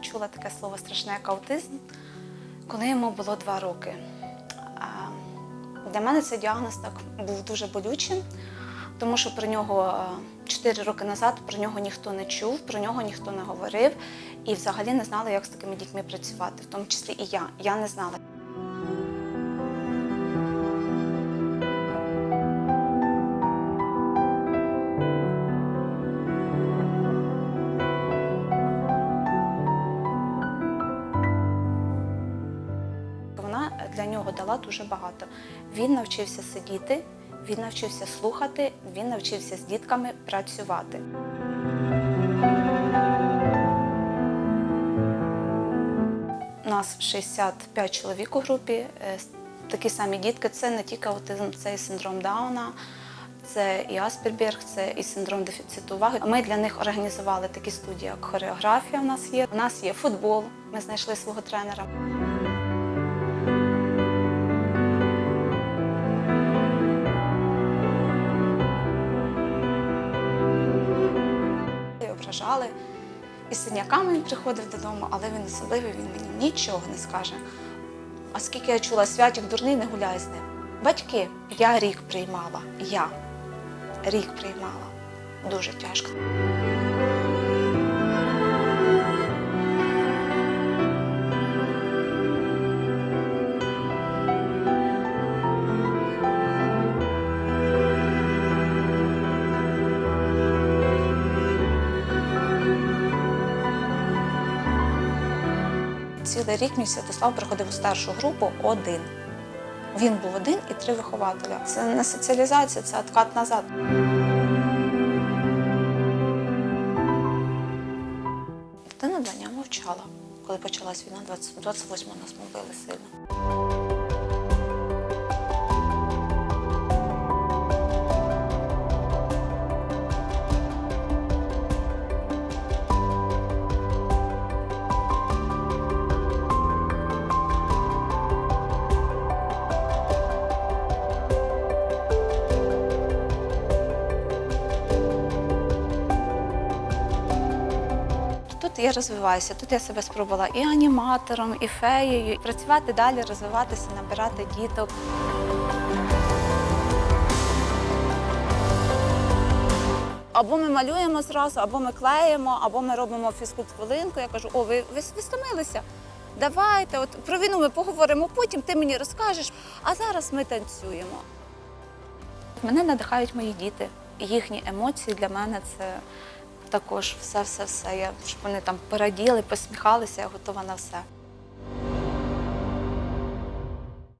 почула таке слово страшне, як аутизм, коли йому було два роки. Для мене цей діагноз так був дуже болючим, тому що про нього чотири 4 роки назад про нього ніхто не чув, про нього ніхто не говорив і взагалі не знала, як з такими дітьми працювати, в тому числі і я. Я не знала. Нього дала дуже багато. Він навчився сидіти, він навчився слухати, він навчився з дітками працювати. У нас 65 чоловік у групі. е, Такі самі дітки. Це не тільки аутизм, це і синдром Дауна, це і Аспергер, це і синдром дефіциту уваги. Ми для них організували такі студії, як хореографія. У нас є. У нас є футбол. Ми знайшли свого тренера. Ображали. І синяками він приходив додому, але він особливий, він мені нічого не скаже. А скільки я чула, святик дурний, не гуляй з ним. Батьки, я рік приймала. Я рік приймала. Дуже тяжко. Цілий рік мій Святослав приходив у старшу групу один. Він був один і три вихователя. Це не соціалізація, це откат назад. Дитина два дня мовчала. Коли почалась війна, 28-го нас мовили сильно. Я розвиваюся, тут я себе спробувала і аніматором, і феєю. Працювати далі, розвиватися, набирати діток. Або ми малюємо зразу, або ми клеїмо, або ми робимо фізкульт-хвилинку. Я кажу, о, ви, ви, ви стомилися? Давайте, от про війну ми поговоримо потім, ти мені розкажеш, а зараз ми танцюємо. Мене надихають мої діти. Їхні емоції для мене це також все, все, все. Я, щоб вони там пораділи, посміхалися, я готова на все.